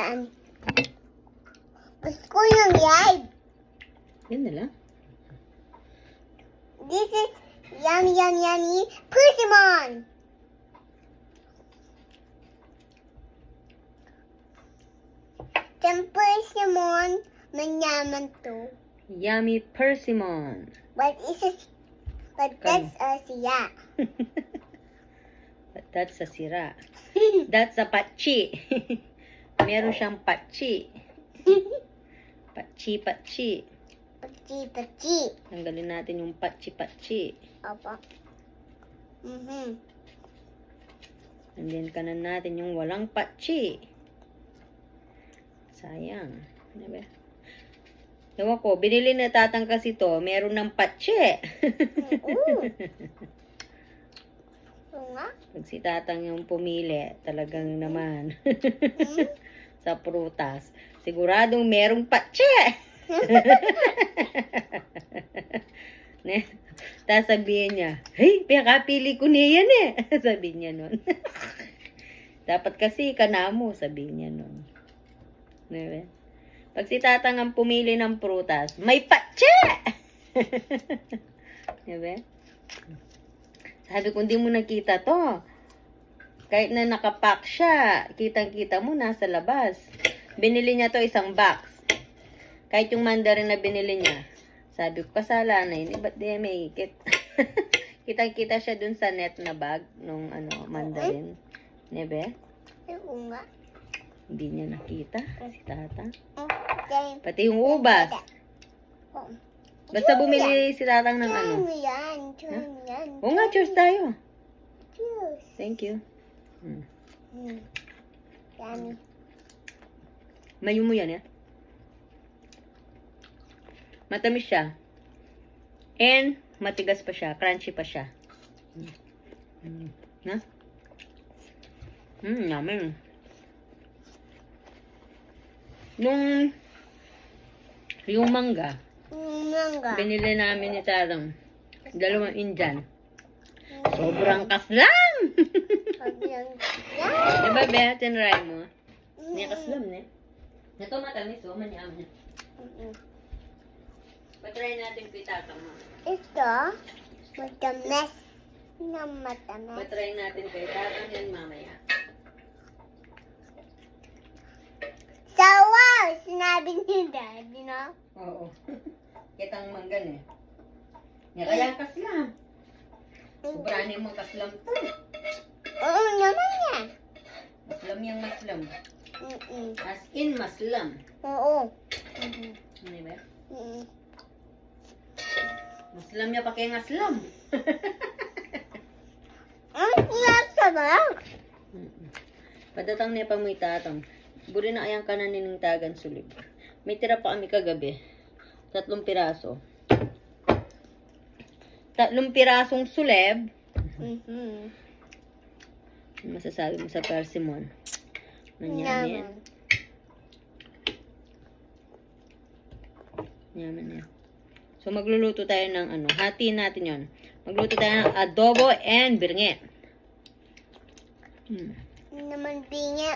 yan. Gusto ko yung yan. Yan na lang. This is yummy, yummy, yummy Persimmon. Yung persimmon, manyaman to. Yummy persimmon. But it's a, but that's a siya. But that's a sira. That's a patchi. Meron siyang patchi. Patchi, patchi. Pachi, pachi. Tanggalin natin yung patchi, patchi. Opo. Mhm. And then kanan natin yung walang patchi. Sayang. Ano ba? Ewan ko, binili na tatang kasi to, meron ng patchi. Oo. Nga. Pag si tatang yung pumili, talagang naman Hmm? sa prutas, siguradong merong patsi. ne? Tapos sabihin niya, hey, pinakapili ko niya yan eh. sabi niya nun. Dapat kasi kanamo, sabi niya nun. Diba? Pag si tatang ang pumili ng prutas, may patsi! diba? Sabi ko, hindi mo nakita to. Kahit na nakapack siya, kitang-kita mo nasa labas. Binili niya to isang box. Kahit yung mandarin na binili niya. Sabi ko, kasalanan yun. Eh, ba't di may ikit? kitang-kita siya dun sa net na bag nung ano, mandarin. Nebe? Oo nga. Hindi niya nakita si tata. Okay. Pati yung ubas. Oh. Basta bumili si tatang ng ano. Yan. Mo yan. Oo nga, cheers tayo. Cheers. Thank you. Hmm. Hmm. Yummy. Mayo mo yan, eh. Matamis siya. And, matigas pa siya. Crunchy pa siya. Mm. Mm. Na? Mm, yummy. Nung, yung mangga, Mm, mangga. binili namin ni Tarang. Dalawang Indian. Sobrang kaslam! Diba, Be? Tinry mo. Mm. Niya kaslam, ne? Ito matamis, oh. Manyaman. Mm-mm. Patry natin kay Tatang. mo. Ito, matamis na matamis. Patry natin kay Tatang yan mamaya. Sawa! Sinabi ni Daddy, no? Oo. Kitang manggan eh. Nga kaya kaslam. Sobranin mo kaslam to. Oo naman yan. Maslam yung maslam. Mm-mm. As in maslam. Oo. Mhm. Ano ba? Mm-mm. Maslam niya pa kay ngaslam. Ang ba? Padatang niya pa mo itatang. Buri na ayang kanan nining tagan sulib. May tira pa kami kagabi. Tatlong piraso. Tatlong pirasong suleb. Mhm. Ano masasabi mo sa persimmon? Nanyamin. Naman. Yaman niya. So, magluluto tayo ng ano. Hati natin yon. Magluto tayo ng adobo and birnge. Hmm. Naman bingi.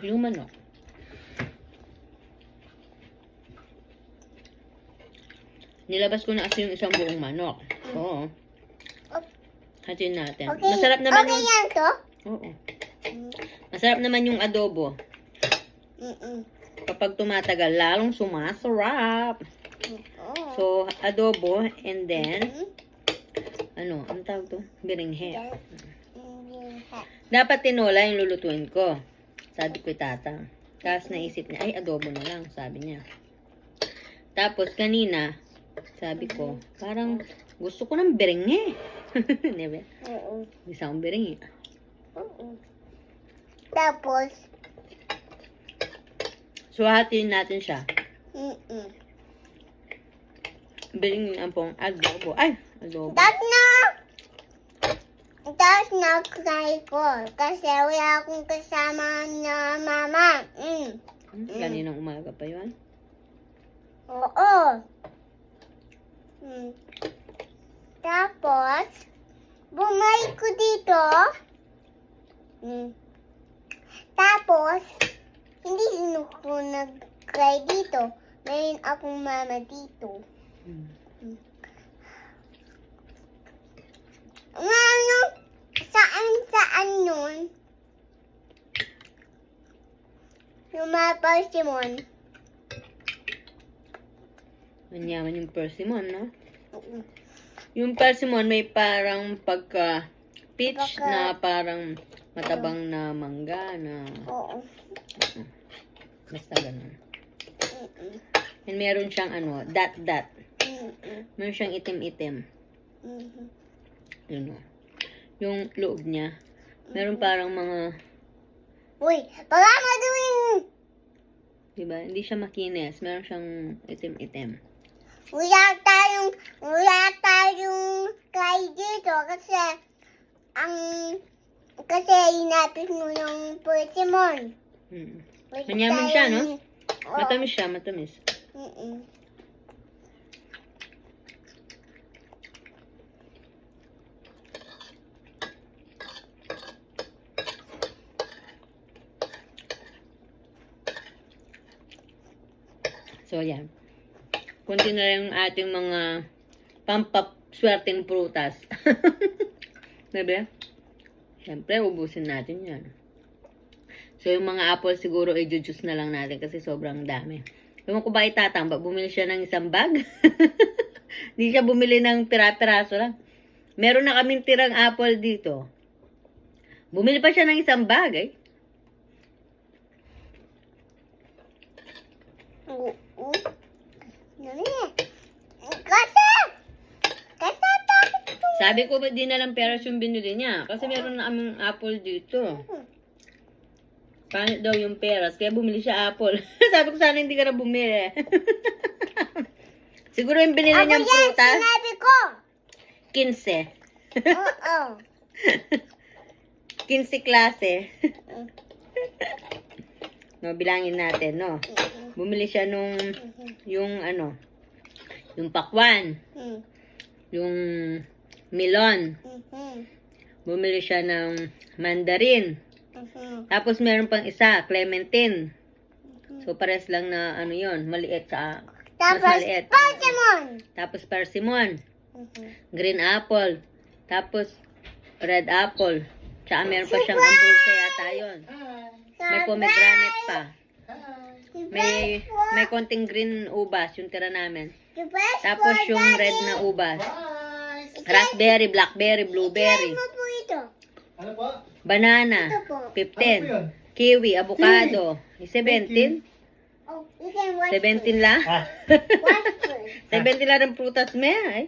Yung manok. Nilabas ko na kasi yung isang buong manok. So, hatiin natin. Okay. Masarap naman okay yung... yan to? Oo. Masarap naman yung adobo. Mm-mm. Kapag tumatagal, lalong sumasarap. Oo. So, adobo and then, ano, ang tawag to? Biringhe. Dapat tinola yung lulutuin ko. Sabi ko tata. Tapos naisip niya, ay adobo na lang, sabi niya. Tapos kanina, sabi ko, parang gusto ko ng biringhe. Diba? Oo. Isa akong biringhe. Oo. Tapos, So, hatiin natin siya. mm-mm. Biringhe ang pong adobo. Ay, adobo. Tapos na! Tapos na try ko. Kasi wala akong kasama na mama. Mm. Hmm, Kaninang umaga pa yun. Oo. Mm. Tapos, bumalik ko dito. Mm. Tapos, hindi ko nag-cry dito. Mayroon akong mama dito. Mm. Nga ano, saan saan nun? Yung mga Pokemon. Manyaman yung persimmon, no? Yung persimmon may parang pagka peach Pagka- na parang matabang na mangga na Oo. basta ganun. Mm-mm. And meron siyang ano, dot dot. Mm-mm. Meron siyang itim-itim. Mhm. Yun o. Yung loob niya. Meron parang mga, Uy, baka maduwing di ba? Hindi siya makinis. Meron siyang itim-itim. wala tayong, wala tayong kay dito kasi ang kasi inapit mo yung Pokemon. Mm. Wala Manyaman siya, no? Oo. Matamis siya, matamis. Mm-mm. So, yan. Kunti na lang ating mga pampapswerteng prutas. diba? Siyempre, ubusin natin yan. So, yung mga apple siguro, i-juice na lang natin kasi sobrang dami. Ewan ko ba itatamba? Bumili siya ng isang bag? Hindi siya bumili ng pira-piraso lang. Meron na kaming tirang apple dito. Bumili pa siya ng isang bag, eh. Oo. Kasi! Sabi ko ba di na lang peras yung binili niya? Kasi meron na kaming apple dito. Pangit daw yung peras, kaya bumili siya apple. Sabi ko sana hindi ka na bumili. Siguro yung binili Ako niyang yan, prutas, sinabi ko. 15. Oo. 15 klase. no, bilangin natin, no. Bumili siya nung, yung ano, yung pakwan, Mhm. yung melon. Mhm. Bumili siya ng mandarin. Mhm. Tapos meron pang isa, clementine. So pares lang na ano yon maliit sa mas Tapos, maliit. Pokemon. Tapos persimmon, Mhm. green apple, tapos red apple. Tsaka meron pa siyang ambrosia yata yun. May pomegranate pa. May may konting green ubas yung tira namin. Tapos yung red na ubas. Raspberry, blackberry, Try blueberry, mo po ito. Ano po? banana, Ito po. Ano po 15, yun? kiwi, avocado, 17. Oh, you can watch 17 lang? Ah. first. Watch first. 17 lang ang prutas me, ay.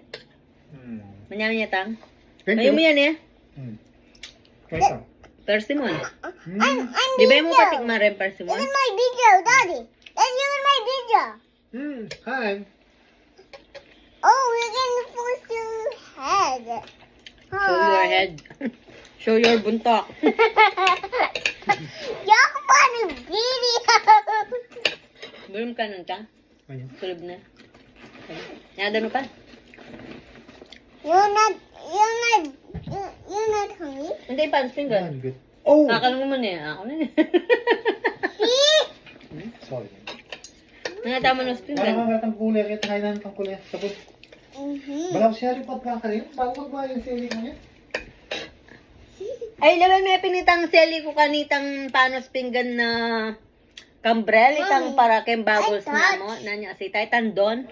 Hmm. Manyaman niya tang. Thank Ayaw mo you. yan eh. Hmm. Kaya Persimmon. Hmm. I'm, I'm Di ba mo video. patikman rin persimmon? at my video, Daddy. That's you in my video. Hmm. Hi. Oh, we're getting close to head. Show your head. Show your buntok. Want a video. Bulong ka nun ka? Ayun. Sulog na. Nada mo pa? You're not, you're not, you're, you're not hungry. Hindi pa, finger. Yan, good. Oh! Kakal mo muna eh. Ako na eh. See? Sorry. Nangatama ng Parang finger. mga tang kulay. Kaya tayo na ng kulay. Sabon. Mm-hmm. Bala ko siya rin pa ka rin. Bago magbawa yung sili mo niya. Ay, laban may pinitang seli ko kanitang panos pinggan na kambrel, itang para kem bubbles I na mo. Nanya si tay tandon.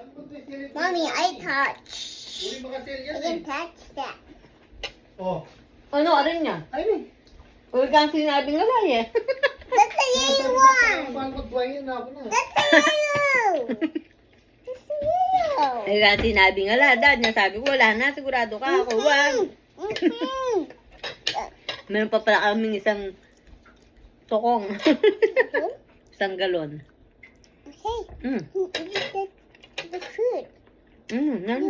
Mommy, I touch. Uli mga sili I yan can eh. touch that. Oh. Ano, arin niya? Ay, Huwag kang sinabing alay eh. That's a yellow one. Yun na. That's a yellow. That's a yellow. Huwag kang sinabing ala. Dad, nasabi ko, wala na. Sigurado ka ako. Wag. Meron pa pala kaming isang tokong. isang galon. Okay. Mm. The, food? Mm, nan.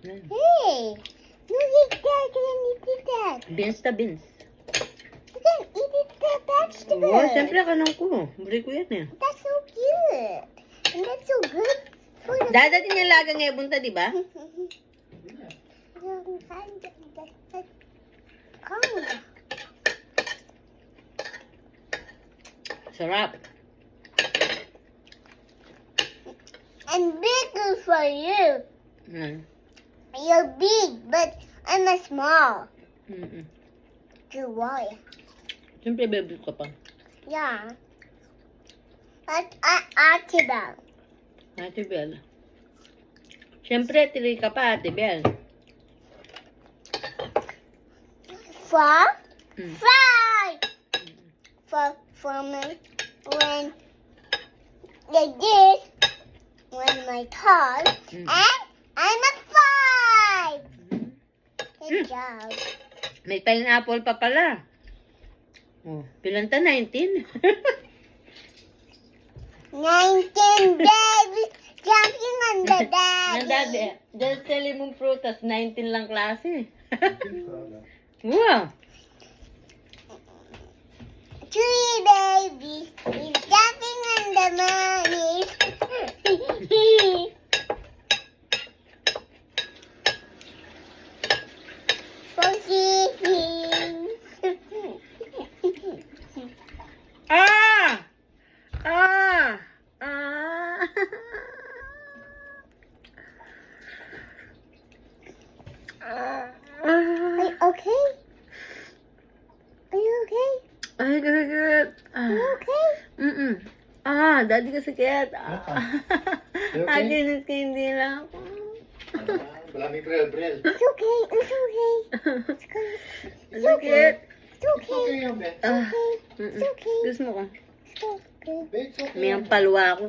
Hey! Look at that. You can eat that. Beans ta beans. Can eat it, the vegetables. Oo, siyempre kanang ko. Buri ko yan eh. That's so cute. And that's so good. Dadating yung lagang ngayon bunta, di ba? Sarap. I'm bigger for you. Mm. You're big, but I'm a small. Mm-mm. Why? Siyempre, baby ka pa. Yeah. But I Archibald. Ate Bel. Siyempre, tili ka pa, Ate Bel. For Mm. For for me when like this when my toes Mm. and I'm a five. Good job. May pineapple pa pala. Oh, pilanta 19. Nineteen babies jumping on the daddy. Ang dadi, just selling mong prutas, 19 lang klase. wow! Three babies is jumping on the money. Ah! Ah! Ah! Are Ah! you okay? Are you okay? Ay, kasakit. Are you Ah. okay? Mm-mm. Ah, daddy kasakit. Ah. Okay? Ka hindi lang ako. Wala may brel, brel. It's okay. It's okay. It's okay. It's It's okay. okay yan, Ben. Ah. It's okay. Gusto mo ko? It's okay. It's okay. May ang palwa ako.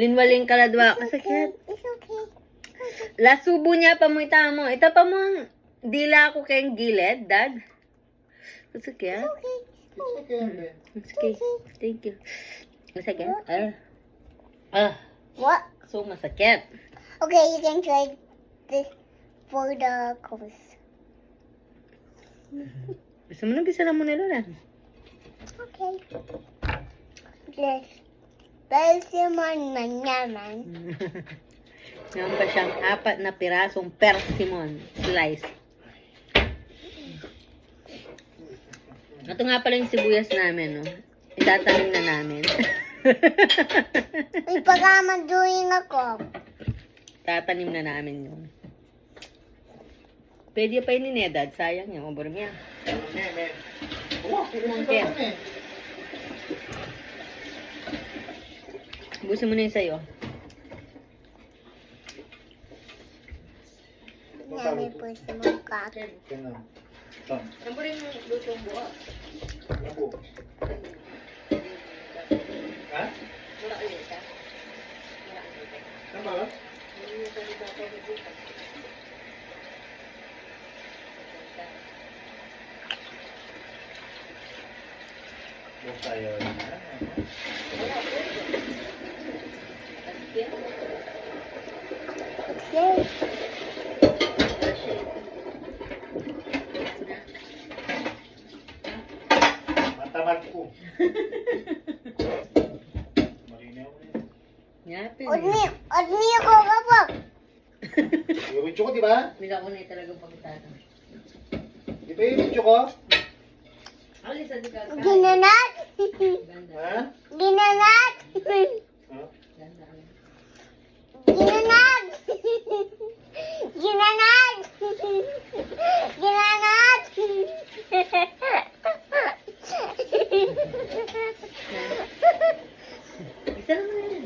Linwaling kaladwa. It's okay. Kasakit. It's okay. Lasubo niya pa mo ita mo. Ita pa mo ang dila ko kayong gilid, dad. Kasakit. It's okay. It's okay. Okay. Thank you. Masakit? Ah. Ah. What? So, masakit. Okay, you can try this for the course. Gusto mo na bisa na mo nila na. Okay. Yes. Persimmon man naman. Meron pa siyang apat na pirasong persimmon slice. Ito nga pala yung sibuyas namin, no? Itatanim na namin. May pagkamaduin ako. Tatanim na namin yun. Pwede pa yun ni Nedad. Sayang yung obor niya. Okay. Busin mo na yung sayo. Nami po sa mga Tom, Ano mo rin yung lutong buo? labo. Ha? Tama ba? Huwag tayo. Okay. Matamad ko. Malinaw na yun. Yapin. Odni, odni ako kapag. Yung video ko, na talagang pagkatatan. Di ba yung video ko? Alis sa diga. Ginanat. Ha? Ginanat. Ha? Ganda. Ginanat. Ginanat. Ginanat. Isa lang na yun.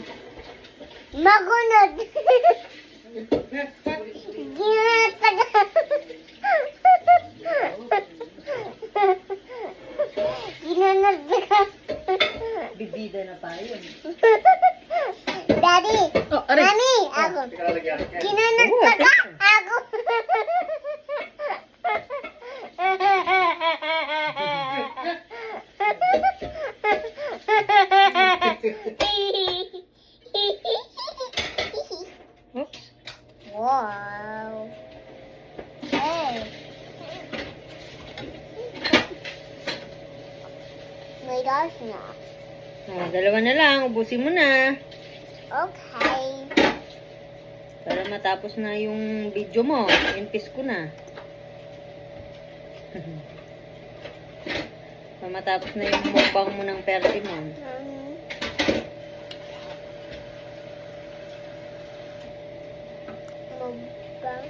Magunod. Bibida na pa yun. Daddy. Oh, aray. Mami, ako. Teka, lalagyan. Ginanat Oo, taga. teka. Ako. Oops. wow. Hey. My gosh, na. Oh, dalawa na lang. Ubusin mo na. Okay. Para matapos na yung video mo. Impis ko na. O matapos na yung mukbang mo ng persimmon. Um, Mukbang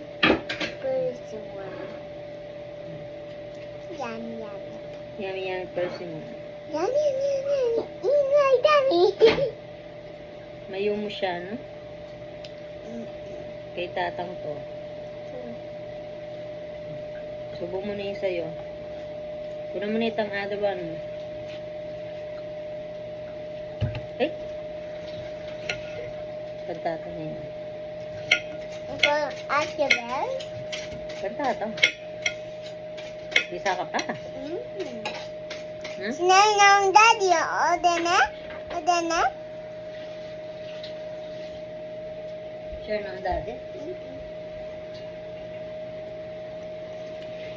persimmon. Yummy, yummy. Yummy yummy persimmon. Yummy, yummy, yummy. Dami. Mayo mo siya, no? Kay tatang to. Subo mo na yung sa'yo. Kunan mo na itang one mo. Ay! Kantata na yun. Ito, Ate Bell. Kantata. Bisa ka pa. Mm. Hmm? Sinabi ng daddy, o na? O na? Sure na ang dati.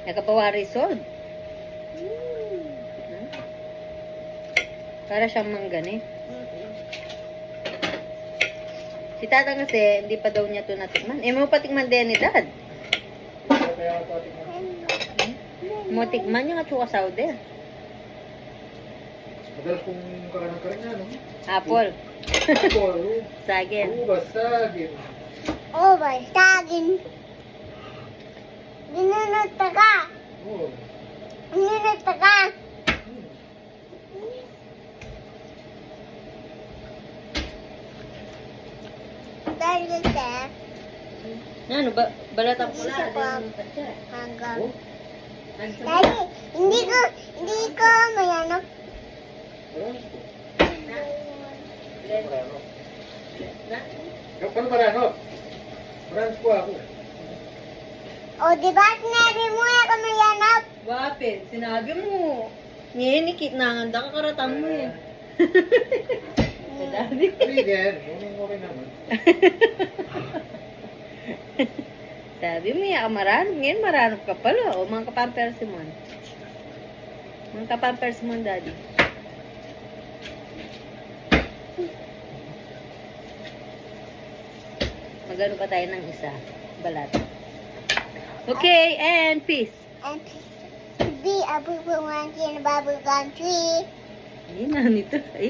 Nakapawa resort. Mm. Hmm? Para siyang manggani. Si tata kasi, hindi pa daw niya ito natikman. Eh, mo patikman din ni dad. Ako tingnan. Mo tikman niya nga chuka Saudi. Madalas kong kakanang ka na, no? Apple. Ano? Sagin. Oo, basagin. Oh, bastagin. Ginunod ka. Oo. Hmm. Dahil kasi, Ano ba? Balatang pula. Ano hanggang... Oh, Daddy, hindi ko, hindi ko may ano. Na? Paano marami? Marami po ako. O, di ba sinabi mo na ka may ano? Wapin, sinabi mo. Ngayon, ikitnanganda ka karatang mo eh. Okay naman. Sabi mo, ya, maranong. Ngayon, maranong ka pala. O, mga kapampers mo. Mga kapampers mo, daddy. Magano pa tayo ng isa. Balat. Okay, and peace. And to be a boo monkey in a bubble gum tree. Hindi na nito. Ay,